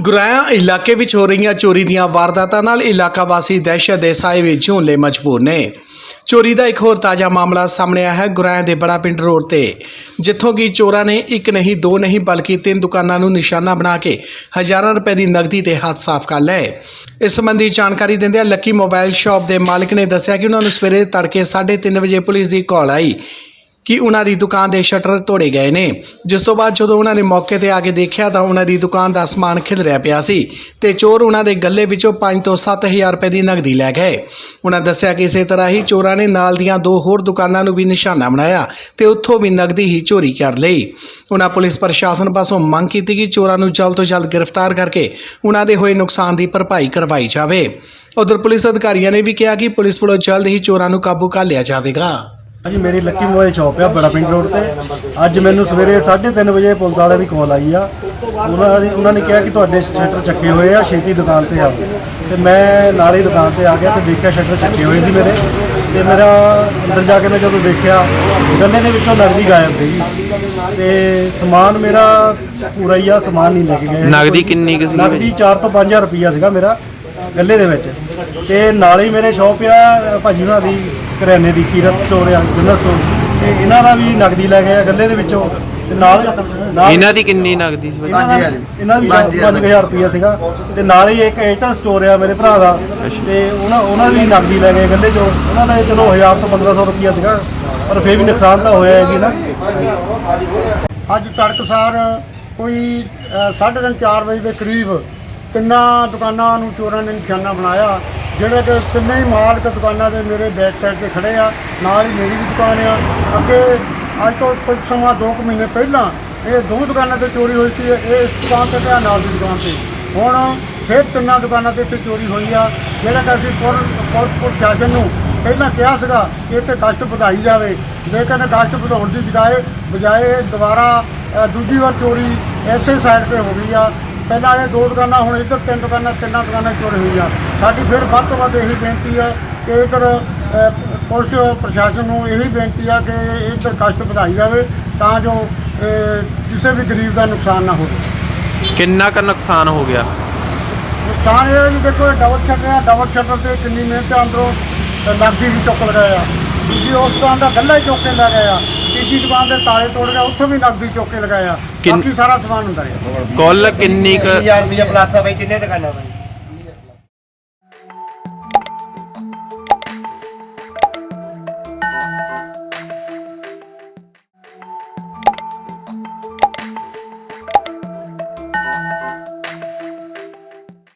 ਗੁਰਾਇਆ ਇਲਾਕੇ ਵਿੱਚ ਹੋ ਰਹੀਆਂ ਚੋਰੀ ਦੀਆਂ ਵਾਰਦਾਤਾਂ ਨਾਲ ਇਲਾਕਾ ਵਾਸੀ ਦਹਿਸ਼ਤ ਦੇ ਸਾਏ ਵਿੱਚ ਝੂਲੇ ਮਜਬੂਰ ਨੇ। ਚੋਰੀ ਦਾ ਇੱਕ ਹੋਰ ਤਾਜ਼ਾ ਮਾਮਲਾ ਸਾਹਮਣੇ ਆਇਆ ਹੈ। ਗੁਰਾਇਆ ਦੇ ਬੜਾ ਪਿੰਡ ਰੋਡ ਤੇ, ਜਿੱਥੋਂ ਕਿ ਚੋਰਾਂ ਨੇ ਇੱਕ ਨਹੀਂ, ਦੋ ਨਹੀਂ, ਬਲਕਿ ਤਿੰਨ ਦੁਕਾਨਾਂ ਨੂੰ ਨਿਸ਼ਾਨਾ ਬਣਾ ਕੇ ਹਜ਼ਾਰਾਂ ਰੁਪਏ ਦੀ ਨਗਦੀ ਤੇ ਹੱਥ ਸਾਫ਼ ਕਰ ਲਏ। ਇਸ ਸੰਬੰਧੀ ਜਾਣਕਾਰੀ ਦਿੰਦਿਆਂ ਲੱਕੀ ਮੋਬਾਈਲ ਸ਼ਾਪ ਦੇ ਮਾਲਕ ਨੇ ਦੱਸਿਆ ਕਿ ਉਹਨਾਂ ਨੂੰ ਸਵੇਰੇ ਤੜਕੇ 3:30 ਵਜੇ ਪੁਲਿਸ ਦੀ ਕਾਲ ਆਈ। ਕਿ ਉਹਨਾਂ ਦੀ ਦੁਕਾਨ ਦੇ ਸ਼ਟਰ ਤੋੜੇ ਗਏ ਨੇ। ਜਿਸ ਤੋਂ ਬਾਅਦ ਜਦੋਂ ਉਹਨਾਂ ਨੇ ਮੌਕੇ ਤੇ ਆ ਕੇ ਦੇਖਿਆ ਤਾਂ ਉਹਨਾਂ ਦੀ ਦੁਕਾਨ ਦਾ ਸਮਾਨ ਖਿਲ ਰਿਹਾ ਪਿਆ ਸੀ ਤੇ ਚੋਰ ਉਹਨਾਂ ਦੇ ਗੱਲੇ ਵਿੱਚੋਂ 5 ਤੋਂ 7000 ਰੁਪਏ ਦੀ ਨਗਦੀ ਲੈ ਗਏ। ਉਹਨਾਂ ਦੱਸਿਆ ਕਿ ਇਸੇ ਤਰ੍ਹਾਂ ਹੀ ਚੋਰਾਂ ਨੇ ਨਾਲ ਦੀਆਂ ਦੋ ਹੋਰ ਦੁਕਾਨਾਂ ਨੂੰ ਵੀ ਨਿਸ਼ਾਨਾ ਬਣਾਇਆ ਤੇ ਉੱਥੋਂ ਵੀ ਨਗਦੀ ਹੀ ਚੋਰੀ ਕਰ ਲਈ। ਉਹਨਾਂ ਪੁਲਿਸ ਪ੍ਰਸ਼ਾਸਨ ਪਾਸੋਂ ਮੰਗ ਕੀਤੀ ਕਿ ਚੋਰਾਂ ਨੂੰ ਜਲਦ ਤੋਂ ਜਲਦ ਗ੍ਰਿਫਤਾਰ ਕਰਕੇ ਉਹਨਾਂ ਦੇ ਹੋਏ ਨੁਕਸਾਨ ਦੀ ਭਰਪਾਈ ਕਰਵਾਈ ਜਾਵੇ। ਉਧਰ ਪੁਲਿਸ ਅਧਿਕਾਰੀਆਂ ਨੇ ਵੀ ਕਿਹਾ ਕਿ ਪੁਲਿਸ ਵੱਲੋਂ ਜਲਦ ਹੀ ਚੋਰਾਂ ਨੂੰ ਕਾਬੂ ਕਰ ਲਿਆ ਜਾਵੇਗਾ। ਹਾਂਜੀ ਮੇਰੀ ਲੱਕੀ ਮੋਬਾਈਲ ਸ਼ਾਪ ਆ ਬੜਾ ਪਿੰਡ ਰੋਡ ਤੇ। ਅੱਜ ਮੈਨੂੰ ਸਵੇਰੇ 3:30 ਵਜੇ ਪੁਲਿਸ ਵਾਲਿਆਂ ਦੀ ਕਾਲ ਆਈ ਆ। ਉਹਨਾਂ ਦੀ ਉਹਨਾਂ ਨੇ ਕਿਹਾ ਕਿ ਤੁਹਾਡੇ ਸ਼ਟਰ ਚੱਕੇ ਹੋਏ ਆ ਛੇਤੀ ਦੁਕਾਨ ਤੇ ਆਓ। ਤੇ ਮੈਂ ਨਾਲ ਹੀ ਦੁਕਾਨ ਤੇ ਆ ਗਿਆ ਤੇ ਦੇਖਿਆ ਸ਼ਟਰ ਚੱਕੇ ਹੋਏ ਸੀ ਮੇਰੇ। ਤੇ ਮੇਰਾ ਅੰਦਰ ਜਾ ਕੇ ਮੈਂ ਜਦੋਂ ਦੇਖਿਆ ਗੱਲੇ ਦੇ ਵਿੱਚੋਂ ਨਗਦੀ ਗਾਇਬ ਸੀਗੀ। ਤੇ ਸਮਾਨ ਮੇਰਾ ਪੂਰਾ ਹੀ ਆ ਸਮਾਨ ਨਹੀਂ ਲੈ ਕੇ ਗਏ। ਨਗਦੀ ਕਿੰਨੀ ਕੁ ਨਗਦੀ 4 ਤੋਂ 5000 ਰੁਪਈਆ ਸੀਗਾ ਮੇਰਾ। ਗੱਲੇ ਦੇ ਵਿੱਚ। ਤੇ ਨਾਲ ਹੀ ਮੇਰੇ ਸ਼ਾਪ ਆ ਭਾਜੀ ਉਹਨਾਂ ਦੀ ਕਰਿਆਨੇ ਦੀ ਕੀਰਤ ਸਟੋਰ ਆ ਜਨਰਲ ਸਟੋਰ ਤੇ ਇਹਨਾਂ ਦਾ ਵੀ ਨਗਦੀ ਲੈ ਗਏ ਆ ਗੱਲੇ ਦੇ ਵਿੱਚੋਂ। ਤੇ ਨਾਲ ਨਾਲ ਇਹਨਾਂ ਦੀ ਕਿੰਨੀ ਨਗਦੀ ਸੀ? ਇਹਨਾਂ ਦਾ ਇਹਨਾਂ ਵੀ 5000 ਰੁਪਈਆ ਸੀਗਾ। ਤੇ ਨਾਲ ਹੀ ਇੱਕ ਏਅਰਟੈਲ ਸਟੋਰ ਆ ਮੇਰੇ ਭਰਾ ਦਾ। ਤੇ ਉਹਨਾਂ ਉਹਨਾਂ ਦੀ ਨਗਦੀ ਲੈ ਗਏ ਗੱਲੇ ਚੋਂ। ਉਹਨਾਂ ਦਾ ਚਲੋ 1000 ਤੋਂ 1500 ਰੁਪਈਆ ਸੀਗਾ। ਪਰ ਫੇਰ ਵੀ ਨੁਕਸਾਨ ਤਾਂ ਹੋਇਆ ਹੈ ਜੀ ਨਾ। ਅੱਜ ਤੜਕਸਾਰ ਕੋਈ 3:30 4 ਵਜੇ ਦੇ ਕਰੀਬ ਤਿੰਨਾਂ ਦੁਕਾਨਾਂ ਨੂੰ ਚੋਰਾਂ ਨੇ ਨਿਸ਼ਾਨਾ ਬਣਾਇਆ, ਜਿਹੜੇ ਕਿ ਤਿੰਨੇ ਹੀ ਮਾਲਕ ਦੁਕਾਨਾਂ ਦੇ ਮੇਰੇ ਬੈਕ ਸਾਈਡ ਤੇ ਖੜੇ ਆ, ਨਾਲ ਹੀ ਮੇਰੀ ਵੀ ਦੁਕਾਨ ਆ। ਅੱਗੇ ਅੱਜ ਤੋਂ ਕੁਝ ਸਮਾਂ 2 ਮਹੀਨੇ ਪਹਿਲਾਂ ਇਹ ਦੋ ਦੁਕਾਨਾਂ ਤੇ ਚੋਰੀ ਹੋਈ ਸੀ, ਇਹ ਇਸ ਦੁਕਾਨ ਤੇ ਤੇ ਨਾਲ ਦੀ ਦੁਕਾਨ ਤੇ। ਹੁਣ ਫਿਰ ਤਿੰਨਾਂ ਦੁਕਾਨਾਂ ਤੇ ਇੱਥੇ ਚੋਰੀ ਹੋਈ ਆ, ਜਿਹੜਾ ਕਿ ਅਸੀਂ ਪੁਲਿਸ ਪੁਲਿਸ ਪ੍ਰਸ਼ਾਸਨ ਨੂੰ ਪਹਿਲਾਂ ਕਿਹਾ ਸੀਗਾ ਕਿ ਇੱਥੇ ਗਸ਼ਤ ਵਧਾਈ ਜਾਵੇ। ਲੇਕਿਨ ਗਸ਼ਤ ਵਧਾਉਣ ਦੀ ਬਜਾਏ ਬਜਾਏ ਦੁਬਾਰਾ ਦੂਜੀ ਵਾਰ ਚੋਰੀ ਐਸੇ ਸਾਈਡ ਤੇ ਹੋ ਗਈ ਆ। ਪਹਿਲਾਂ ਇਹ ਦੋ ਦੁਕਾਨਾਂ ਹੁਣ ਇੱਧਰ ਤਿੰਨ ਦੁਕਾਨਾਂ ਤਿੰਨਾਂ ਦੁਕਾਨਾਂ ਚੋਰੀ ਹੋਈਆਂ ਸਾਡੀ ਫਿਰ ਵੱਧ ਤੋਂ ਵੱਧ ਇਹੀ ਬੇਨਤੀ ਹੈ ਕਿ ਇੱਧਰ ਪੁਲਿਸ ਪ੍ਰਸ਼ਾਸਨ ਨੂੰ ਇਹੀ ਬੇਨਤੀ ਆ ਕਿ ਇੱਧਰ ਗਸ਼ਤ ਵਧਾਈ ਜਾਵੇ ਤਾਂ ਜੋ ਕਿਸੇ ਵੀ ਗਰੀਬ ਦਾ ਨੁਕਸਾਨ ਨਾ ਹੋਵੇ। ਕਿੰਨਾ ਕੁ ਨੁਕਸਾਨ ਹੋ ਗਿਆ? ਨੁਕਸਾਨ ਇਹ ਦੇਖੋ ਡਬਲ ਸ਼ਟਰ ਆ ਡਬਲ ਸ਼ਟਰ ਤੇ ਕਿੰਨੀ ਮਿਹਨਤ ਅੰਦਰੋਂ ਨਕਦੀ ਵੀ ਚੁੱਕ ਲਗਾਇਆ। ਦੂਜੀ ਉਸ ਦੁਕਾਨ ਦਾ ਗੱਲਾ ਹੀ ਚੁੱਕ ਕੇ ਲੈ ਗਏ ਆ ਤੀਜੀ ਦੁਕਾਨ ਦੇ ਤਾਲੇ ਤੋੜ ਗਿਆ ਉੱਥੋਂ ਵੀ ਨਕਦੀ ਚੁੱਕ ਕੇ ਲਗਾਇਆ ਕਿੰਨ- ਬਾਕੀ ਸਾਰਾ ਸਮਾਨ ਅੰਦਰ ਆ। ਕੁੱਲ ਕਿੰਨੀ ਕੁ 1000 ਰੁਪਏ ਪਲੱਸ ਆ ਬਈ ਤਿੰਨੇ ਦੁਕਾਨਾਂ ਦਾ